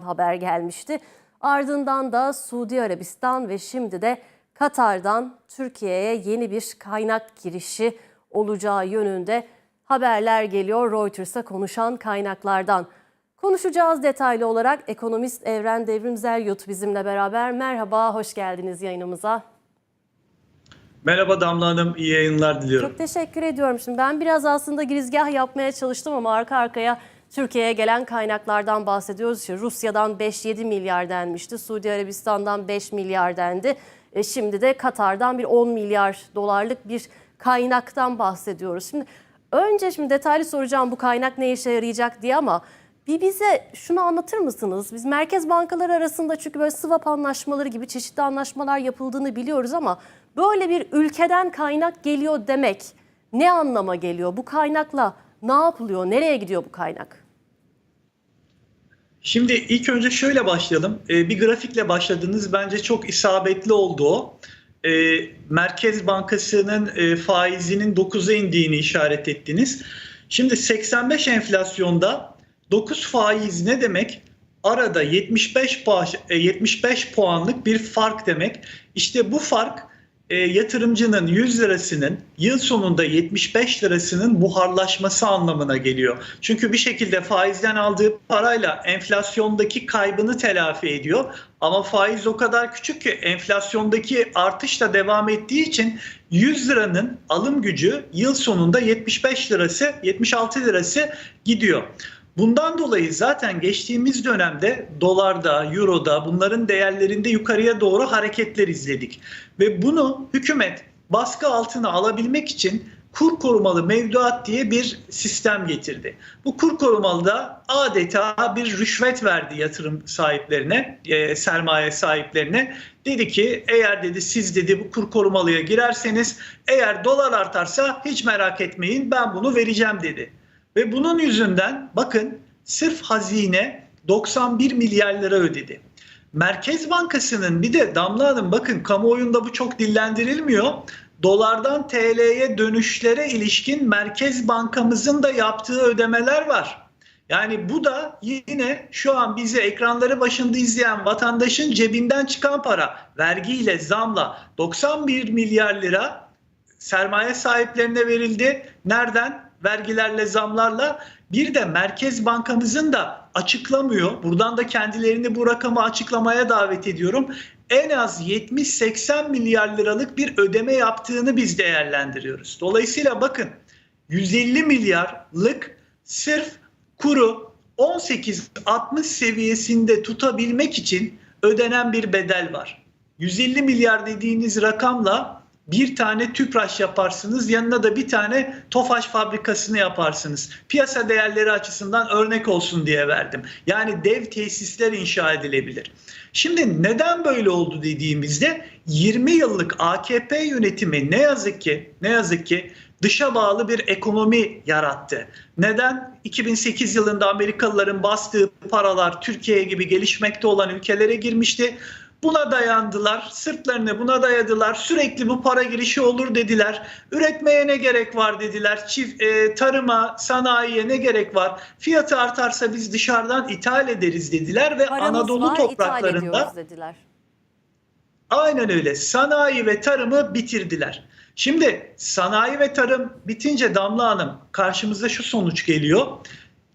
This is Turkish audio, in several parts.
haber gelmişti. Ardından da Suudi Arabistan ve şimdi de Katar'dan Türkiye'ye yeni bir kaynak girişi olacağı yönünde haberler geliyor Reuters'a konuşan kaynaklardan. Konuşacağız detaylı olarak ekonomist Evren Devrim Zeryut bizimle beraber. Merhaba, hoş geldiniz yayınımıza. Merhaba Damla Hanım, iyi yayınlar diliyorum. Çok teşekkür ediyorum. Şimdi ben biraz aslında girizgah yapmaya çalıştım ama arka arkaya Türkiye'ye gelen kaynaklardan bahsediyoruz. Rusya'dan 5-7 milyar denmişti, Suudi Arabistan'dan 5 milyar dendi. E şimdi de Katar'dan bir 10 milyar dolarlık bir kaynaktan bahsediyoruz. Şimdi önce şimdi detaylı soracağım bu kaynak ne işe yarayacak diye ama bir bize şunu anlatır mısınız? Biz merkez bankaları arasında çünkü böyle swap anlaşmaları gibi çeşitli anlaşmalar yapıldığını biliyoruz ama böyle bir ülkeden kaynak geliyor demek ne anlama geliyor? Bu kaynakla ne yapılıyor? Nereye gidiyor bu kaynak? Şimdi ilk önce şöyle başlayalım. Ee, bir grafikle başladınız. Bence çok isabetli oldu o. Ee, Merkez Bankası'nın e, faizinin 9'a indiğini işaret ettiniz. Şimdi 85 enflasyonda 9 faiz ne demek? Arada 75 puan, 75 puanlık bir fark demek. İşte bu fark e, yatırımcının 100 lirasının yıl sonunda 75 lirasının buharlaşması anlamına geliyor. Çünkü bir şekilde faizden aldığı parayla enflasyondaki kaybını telafi ediyor. Ama faiz o kadar küçük ki enflasyondaki artış da devam ettiği için 100 liranın alım gücü yıl sonunda 75 lirası 76 lirası gidiyor. Bundan dolayı zaten geçtiğimiz dönemde dolarda, euroda bunların değerlerinde yukarıya doğru hareketler izledik. Ve bunu hükümet baskı altına alabilmek için kur korumalı mevduat diye bir sistem getirdi. Bu kur korumalı da adeta bir rüşvet verdi yatırım sahiplerine, e, sermaye sahiplerine. Dedi ki eğer dedi siz dedi bu kur korumalıya girerseniz eğer dolar artarsa hiç merak etmeyin ben bunu vereceğim dedi. Ve bunun yüzünden bakın sırf hazine 91 milyar lira ödedi. Merkez Bankası'nın bir de Damla Hanım bakın kamuoyunda bu çok dillendirilmiyor. Dolardan TL'ye dönüşlere ilişkin Merkez Bankamızın da yaptığı ödemeler var. Yani bu da yine şu an bizi ekranları başında izleyen vatandaşın cebinden çıkan para vergiyle zamla 91 milyar lira sermaye sahiplerine verildi. Nereden? Vergilerle, zamlarla bir de Merkez Bankamızın da açıklamıyor. Buradan da kendilerini bu rakamı açıklamaya davet ediyorum. En az 70-80 milyar liralık bir ödeme yaptığını biz değerlendiriyoruz. Dolayısıyla bakın 150 milyarlık sırf kuru 18-60 seviyesinde tutabilmek için ödenen bir bedel var. 150 milyar dediğiniz rakamla bir tane tüpraş yaparsınız. Yanına da bir tane tofaş fabrikasını yaparsınız. Piyasa değerleri açısından örnek olsun diye verdim. Yani dev tesisler inşa edilebilir. Şimdi neden böyle oldu dediğimizde 20 yıllık AKP yönetimi ne yazık ki ne yazık ki dışa bağlı bir ekonomi yarattı. Neden? 2008 yılında Amerikalıların bastığı paralar Türkiye gibi gelişmekte olan ülkelere girmişti. Buna dayandılar, sırtlarını buna dayadılar. Sürekli bu para girişi olur dediler. Üretmeye ne gerek var dediler. Çift e, tarıma, sanayiye ne gerek var? Fiyatı artarsa biz dışarıdan ithal ederiz dediler ve Paramız Anadolu var, topraklarında dediler. aynen öyle sanayi ve tarımı bitirdiler. Şimdi sanayi ve tarım bitince Damla Hanım karşımıza şu sonuç geliyor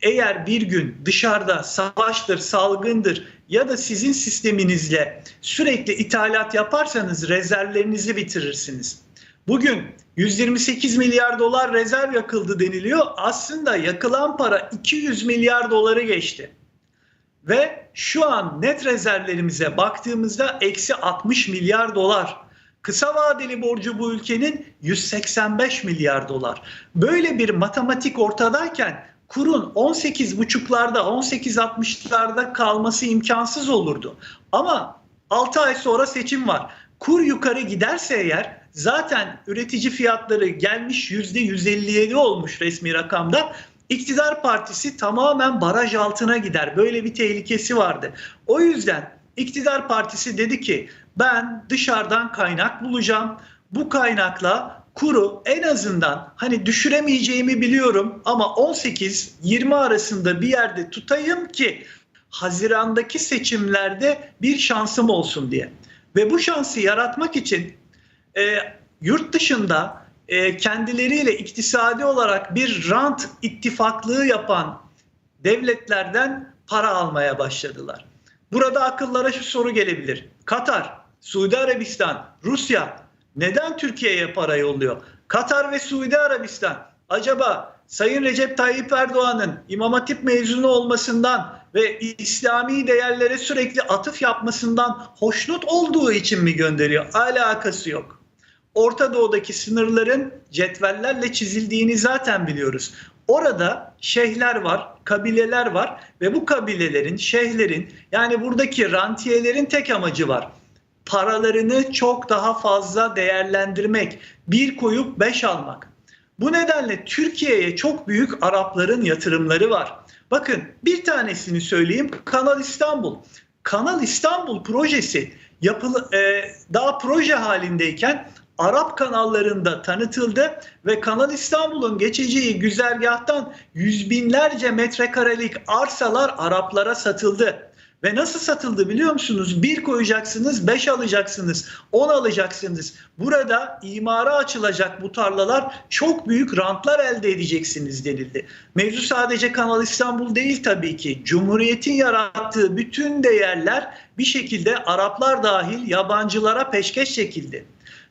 eğer bir gün dışarıda savaştır, salgındır ya da sizin sisteminizle sürekli ithalat yaparsanız rezervlerinizi bitirirsiniz. Bugün 128 milyar dolar rezerv yakıldı deniliyor. Aslında yakılan para 200 milyar doları geçti. Ve şu an net rezervlerimize baktığımızda eksi 60 milyar dolar. Kısa vadeli borcu bu ülkenin 185 milyar dolar. Böyle bir matematik ortadayken kurun 18.5'larda 18.60'larda kalması imkansız olurdu. Ama 6 ay sonra seçim var. Kur yukarı giderse eğer zaten üretici fiyatları gelmiş %157 olmuş resmi rakamda. İktidar partisi tamamen baraj altına gider. Böyle bir tehlikesi vardı. O yüzden iktidar partisi dedi ki ben dışarıdan kaynak bulacağım. Bu kaynakla kuru en azından hani düşüremeyeceğimi biliyorum ama 18-20 arasında bir yerde tutayım ki Haziran'daki seçimlerde bir şansım olsun diye. Ve bu şansı yaratmak için e, yurt dışında e, kendileriyle iktisadi olarak bir rant ittifaklığı yapan devletlerden para almaya başladılar. Burada akıllara şu soru gelebilir. Katar, Suudi Arabistan, Rusya neden Türkiye'ye para yolluyor? Katar ve Suudi Arabistan acaba Sayın Recep Tayyip Erdoğan'ın İmam Hatip mezunu olmasından ve İslami değerlere sürekli atıf yapmasından hoşnut olduğu için mi gönderiyor? Alakası yok. Orta Doğu'daki sınırların cetvellerle çizildiğini zaten biliyoruz. Orada şeyhler var, kabileler var ve bu kabilelerin, şeyhlerin yani buradaki rantiyelerin tek amacı var. Paralarını çok daha fazla değerlendirmek, bir koyup beş almak. Bu nedenle Türkiye'ye çok büyük Arapların yatırımları var. Bakın bir tanesini söyleyeyim. Kanal İstanbul. Kanal İstanbul projesi yapılı e, daha proje halindeyken Arap kanallarında tanıtıldı ve Kanal İstanbul'un geçeceği güzergahtan yüz binlerce metrekarelik arsalar Araplara satıldı. Ve nasıl satıldı biliyor musunuz? Bir koyacaksınız, beş alacaksınız, on alacaksınız. Burada imara açılacak bu tarlalar çok büyük rantlar elde edeceksiniz denildi. Mevzu sadece Kanal İstanbul değil tabii ki. Cumhuriyetin yarattığı bütün değerler bir şekilde Araplar dahil yabancılara peşkeş çekildi.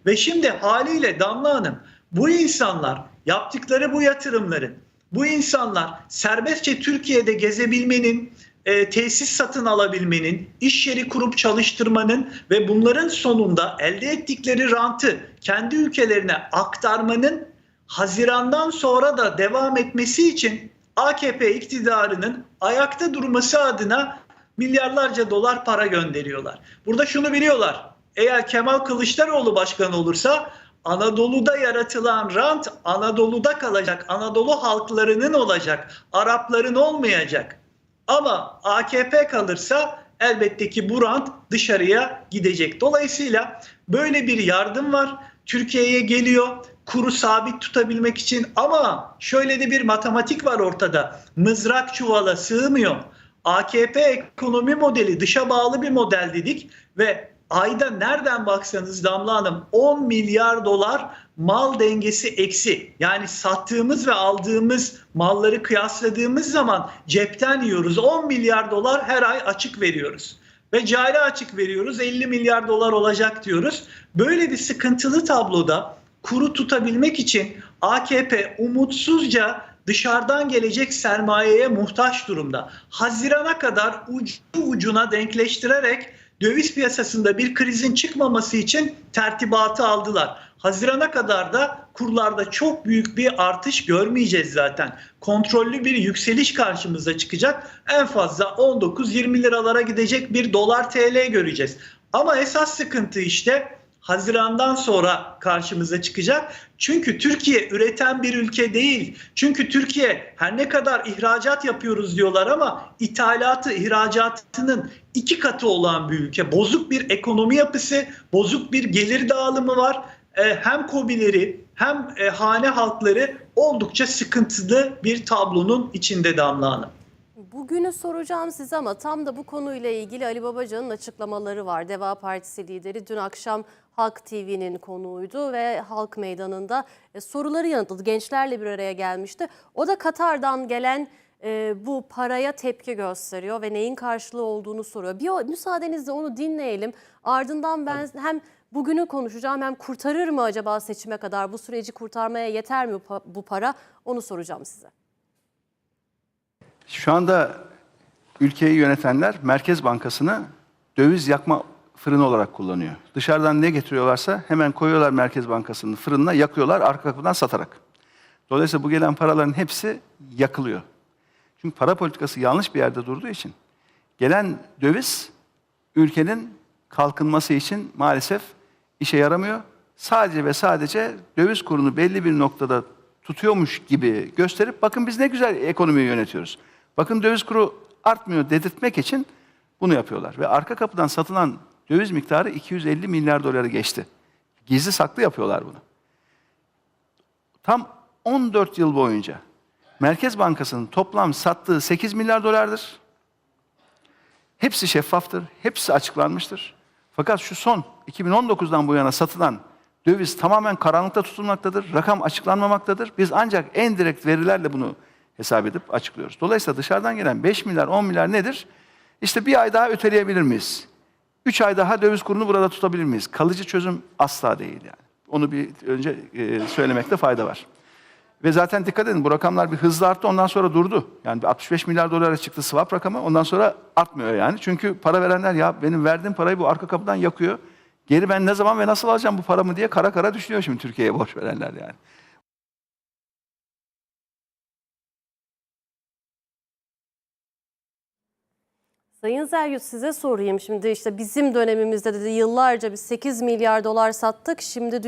Ve şimdi haliyle Damla Hanım bu insanlar yaptıkları bu yatırımların, bu insanlar serbestçe Türkiye'de gezebilmenin, e, tesis satın alabilmenin, iş yeri kurup çalıştırmanın ve bunların sonunda elde ettikleri rantı kendi ülkelerine aktarmanın Haziran'dan sonra da devam etmesi için AKP iktidarının ayakta durması adına milyarlarca dolar para gönderiyorlar. Burada şunu biliyorlar. Eğer Kemal Kılıçdaroğlu başkan olursa Anadolu'da yaratılan rant Anadolu'da kalacak. Anadolu halklarının olacak. Arapların olmayacak. Ama AKP kalırsa elbette ki bu rant dışarıya gidecek. Dolayısıyla böyle bir yardım var. Türkiye'ye geliyor kuru sabit tutabilmek için ama şöyle de bir matematik var ortada. Mızrak çuvala sığmıyor. AKP ekonomi modeli dışa bağlı bir model dedik ve ayda nereden baksanız Damla Hanım 10 milyar dolar mal dengesi eksi. Yani sattığımız ve aldığımız malları kıyasladığımız zaman cepten yiyoruz. 10 milyar dolar her ay açık veriyoruz. Ve cari açık veriyoruz 50 milyar dolar olacak diyoruz. Böyle bir sıkıntılı tabloda kuru tutabilmek için AKP umutsuzca dışarıdan gelecek sermayeye muhtaç durumda. Hazirana kadar ucu ucuna denkleştirerek döviz piyasasında bir krizin çıkmaması için tertibatı aldılar. Hazirana kadar da kurlarda çok büyük bir artış görmeyeceğiz zaten. Kontrollü bir yükseliş karşımıza çıkacak. En fazla 19-20 liralara gidecek bir dolar TL göreceğiz. Ama esas sıkıntı işte Haziran'dan sonra karşımıza çıkacak. Çünkü Türkiye üreten bir ülke değil. Çünkü Türkiye her ne kadar ihracat yapıyoruz diyorlar ama ithalatı, ihracatının iki katı olan bir ülke. Bozuk bir ekonomi yapısı, bozuk bir gelir dağılımı var. Ee, hem kobileri hem e, hane halkları oldukça sıkıntılı bir tablonun içinde Damla Hanım. Bugünü soracağım size ama tam da bu konuyla ilgili Ali Babacan'ın açıklamaları var. Deva Partisi lideri dün akşam Halk TV'nin konuğuydu ve Halk Meydanı'nda e, soruları yanıtladı. Gençlerle bir araya gelmişti. O da Katar'dan gelen e, bu paraya tepki gösteriyor ve neyin karşılığı olduğunu soruyor. Bir o- müsaadenizle onu dinleyelim. Ardından ben hem bugünü konuşacağım hem kurtarır mı acaba seçime kadar bu süreci kurtarmaya yeter mi bu pa- bu para onu soracağım size. Şu anda ülkeyi yönetenler Merkez Bankası'nı döviz yakma fırını olarak kullanıyor. Dışarıdan ne getiriyorlarsa hemen koyuyorlar Merkez Bankası'nın fırınına, yakıyorlar arka kapıdan satarak. Dolayısıyla bu gelen paraların hepsi yakılıyor. Çünkü para politikası yanlış bir yerde durduğu için gelen döviz ülkenin kalkınması için maalesef işe yaramıyor. Sadece ve sadece döviz kurunu belli bir noktada tutuyormuş gibi gösterip bakın biz ne güzel ekonomiyi yönetiyoruz. Bakın döviz kuru artmıyor dedirtmek için bunu yapıyorlar. Ve arka kapıdan satılan döviz miktarı 250 milyar doları geçti. Gizli saklı yapıyorlar bunu. Tam 14 yıl boyunca Merkez Bankası'nın toplam sattığı 8 milyar dolardır. Hepsi şeffaftır, hepsi açıklanmıştır. Fakat şu son 2019'dan bu yana satılan döviz tamamen karanlıkta tutulmaktadır. Rakam açıklanmamaktadır. Biz ancak en direkt verilerle bunu hesap edip açıklıyoruz. Dolayısıyla dışarıdan gelen 5 milyar, 10 milyar nedir? İşte bir ay daha öteleyebilir miyiz? 3 ay daha döviz kurunu burada tutabilir miyiz? Kalıcı çözüm asla değil yani. Onu bir önce e, söylemekte fayda var. Ve zaten dikkat edin bu rakamlar bir hızla arttı ondan sonra durdu. Yani bir 65 milyar dolara çıktı swap rakamı ondan sonra artmıyor yani. Çünkü para verenler ya benim verdiğim parayı bu arka kapıdan yakıyor. Geri ben ne zaman ve nasıl alacağım bu paramı diye kara kara düşünüyor şimdi Türkiye'ye borç verenler yani. Sayın Zeryut size sorayım. Şimdi işte bizim dönemimizde dedi yıllarca biz 8 milyar dolar sattık. Şimdi diyor